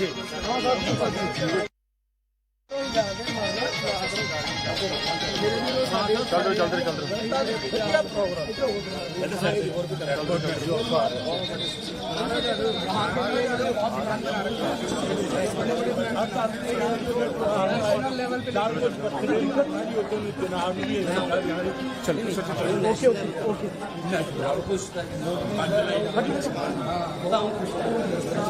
चल चल चल। चलो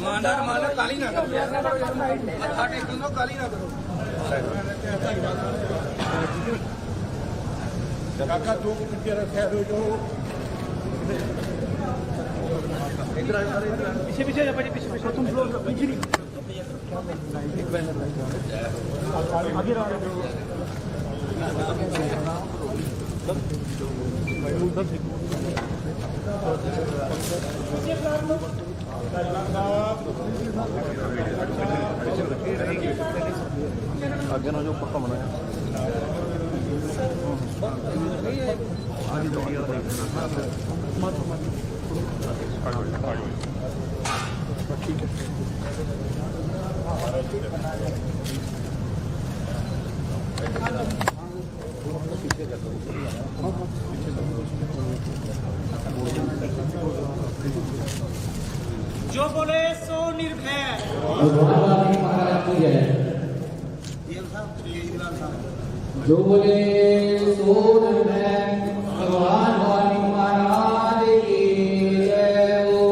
माना माना काली ना करो मत्था टेकन दो काली ना करो काका दो कुत्ते रखे हो जो पीछे पीछे जा पीछे पीछे तुम फ्लोर पीछे आगे रहो ਅੱਗੇ ਨਾਲ ਜੋ ਘੁੰਮਣਾ ਹੈ ਆਜੀ ਤੋਂ ਆਇਆ ਦੇਖਣਾ ਮਤ ਮਤ ਠੀਕ ਹੈ। वाली महाराज की जय जो बोले सो निर्भय भगवान वाली महाराज की जय हो।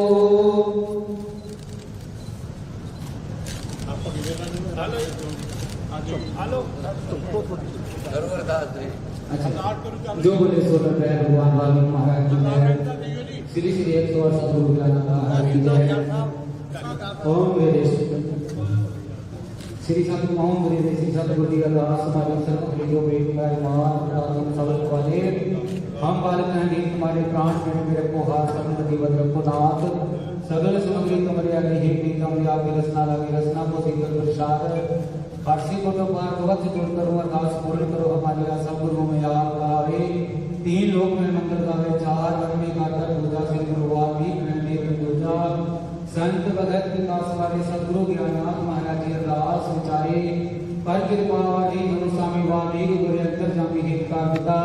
जो बोले सो निर्भय भगवान वाली महाराज की जय श्री श्री एक सौ अड़सठ गुरु महाराज की जय ओम वेदेश श्री सत ओम वेदेश श्री सतगुरु जी अरदास हमारे सर्व जो बेटियाँ मान प्रार्थना सब वाले। हम बालक हैं नीत तुम्हारे प्राण में मेरे को हाथ सब जीवन रखो, नाथ। सगल सुनगरी तुम्हारे आगे हे प्रीतम या की रसना लागे रसना को शीतल प्रसाद। फारसी को तो से जोड़ करो अरदास पूर्ण करो, हमारे आशा गुरु में याद आवे। तीन लोक में मंगल गावे, चार वन में गाकर पूजा से गुरुवार भी में देव पूजा संत भगत विकास वाले सदगुरु ज्ञाननाथ महाराज जी अरदास विचारे, पर कृपा वाली मनु स्वामी वाले गुरु अंतर जामी हित का पिता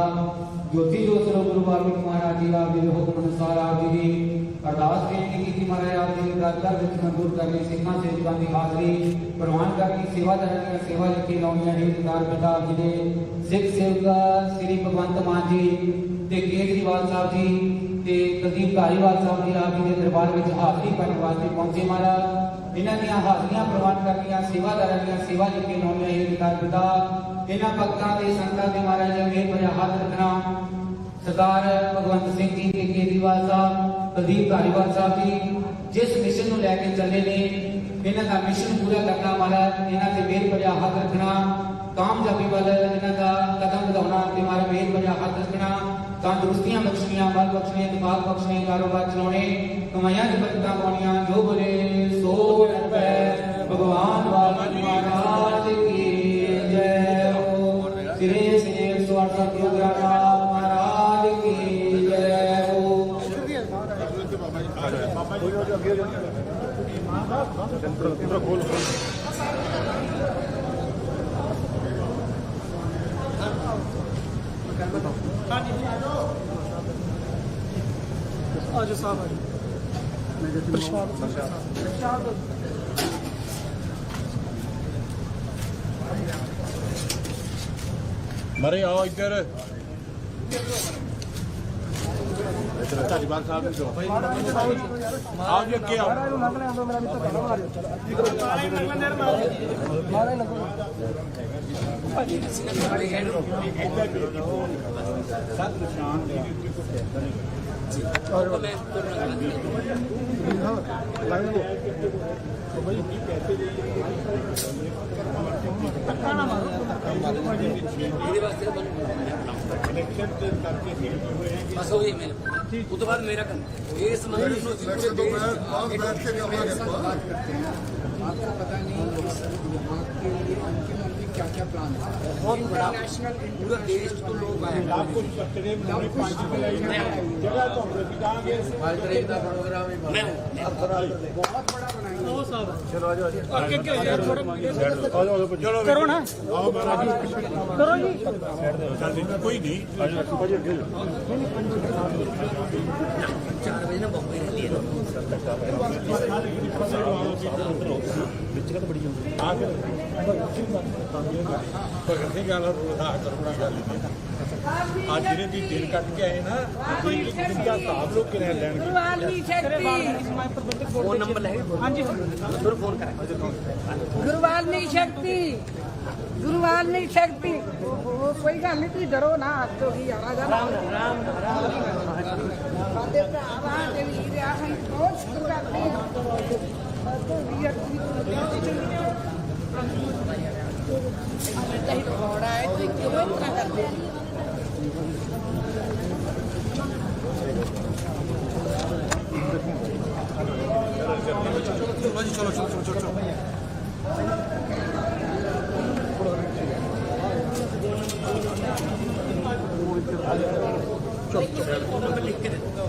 ज्योति जो गुरु वाल्मीकि महाराज जी आदि के हुक्म अनुसार आप जी की अरदास बेनती की थी महाराज आप जी का दर विच मंजूर करके ली सिखा सेवकां की हाजरी प्रवान कर ली सेवा दरन की सेवा लिखी लाउणियाँ हित दार पिता जी ने सिख सेवक श्री भगवंत मान जी, ते केजरीवाल साहब जी ਤੇ ਕੁਲਦੀਪ ਧਾਰੀਵਾਲ ਸਾਹਿਬ ਜੀ ਆਪ ਜੀ ਦੇ ਦਰਬਾਰ ਵਿੱਚ ਹਾਜ਼ਰੀ ਭਰਨ ਵਾਸਤੇ ਪਹੁੰਚੇ ਮਹਾਰਾਜ। ਇਹਨਾਂ ਦੀਆਂ ਹਾਜ਼ਰੀਆਂ ਪ੍ਰਵਾਨ ਕਰਨੀਆਂ ਸੇਵਾਦਾਰਾਂ ਦੀਆਂ ਸੇਵਾ ਲਿਖੇ ਨੌਮੀਆਂ ਇਹ ਵਿਕਾਰ ਪਿਤਾ ਇਹਨਾਂ ਭਗਤਾਂ ਦੇ ਸੰਤਾਂ ਦੇ ਮਹਾਰਾਜ ਅੱਗੇ ਭਰਿਆ ਹੱਥ ਰੱਖਣਾ। ਸਰਦਾਰ ਭਗਵੰਤ ਸਿੰਘ ਜੀ ਤੇ ਕੇਜਰੀਵਾਲ ਸਾਹਿਬ ਕੁਲਦੀਪ ਧਾਰੀਵਾਲ ਸਾਹਿਬ ਜੀ, ਜਿਸ ਮਿਸ਼ਨ ਨੂੰ ਲੈ ਕੇ ਚੱਲੇ ਨੇ, ਇਹਨਾਂ ਦਾ ਮਿਸ਼ਨ ਪੂਰਾ ਕਰਨਾ ਮਹਾਰਾਜ, ਇਹਨਾਂ ਤੇ ਮਿਹਰ ਭਰਿਆ ਹੱਥ ਰੱਖਣਾ। ਕਾਮਯਾਬੀ ਵੱਲ ਇਹਨਾਂ ਦਾ ਕਦਮ ਵਧਾਉਣਾ ਤੇ ਮਾਰੇ ਮਿਹਰ ਭਰਿਆ ਹੱਥ ਰੱਖਣਾ। ਤੰਦਰੁਸਤੀਆਂ बख्शने ने दिमाग कारोबार चलाने कमाया की पंता पौनिया जो बोले सो भगवान महाराज की जय। हो महाराज की जय हो। Thank you. ਆ ਜਾਓ ਸਾਹਿਬ ਆ ਜਾਓ ਪ੍ਰਸ਼ਾਦ ਪ੍ਰਸ਼ਾਦ ਮਰੇ ਆਓ ਇੱਧਰ ਤੁਹਾਡੀ ਬਾਤ ਸਾਹਿਬ ਨੂੰ ਦਿਓ ਆਓ ਜੀ ਅੱਗੇ ਆਓ ਸਤ ਨਿਸ਼ਾਨ ਦੇ ਉੱਤੇ ਕੋਈ ਫੈਸਲਾ ਨਹੀਂ ਹਾਂ ਲਾਈਨ ਲੋ ਬਈ ਕੀ ਪੈਸੇ ਦੇ ਇਹਦੇ ਵਾਸਤੇ ਤਾਂ ਮੈਨੂੰ ਬਸ ਉਹ ਹੀ ਮੇਰੇ ਉਸ ਤੋਂ ਬਾਅਦ ਮੇਰਾ ਕੰਮ ਇਸ ਮੰਜ਼ਿਲ ਨੂੰ ਅਸੀਂ ਪੂਰੇ ਦੇਸ਼ बाद बैठ के करेंगे आपको पता नहीं इस वहाँ के लिए उनके मन में क्या क्या प्लान था बहुत बड़ा नेशनल पूरा देश ਤੋਂ ਲੋਕ ਆਏ ਮੈਂ ਉਹ ਸਾਹਿਬ ਅੱਗੇ ਕਿਉਂ ਯਾਰ ਥੋੜਾ ਕਰੋ ਨਾ ਕਰੋ ਜੀ ਕੋਈ ਨਹੀਂ ਚਾਰ ਵਜੇ ਨਾ ਬੰਬਈ ਰਹਿੰਦੀ ਹੈ ਭਗਤ ਸਿੰਘ ਗੱਲ ਆਧਾਰ भगत सिंह अलग रोड़ा करोड़ा का जिन्हें भी जेल कट के आए ना जिनका साहब लोग किराया लेंगे फ़ोन नंबर हाँ जी शक्ति गुरुवाल नहीं शक्ति कोई गल नहीं तुम डरो ना अस तो ही आना जाना बहुत शुक्र करते हैं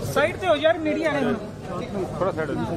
ਸਾਈਡ ਤੇ ਹੋ ਯਾਰ ਮੀਡੀਆ ਨੇ ਥੋੜਾ ਸਾਈਡ ਹੋ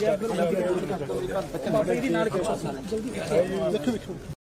ਗਿਆ ਫਿਰ ਲੱਗ ਗਿਆ ਜਲਦੀ ਦੇਖੋ ਦੇਖੋ।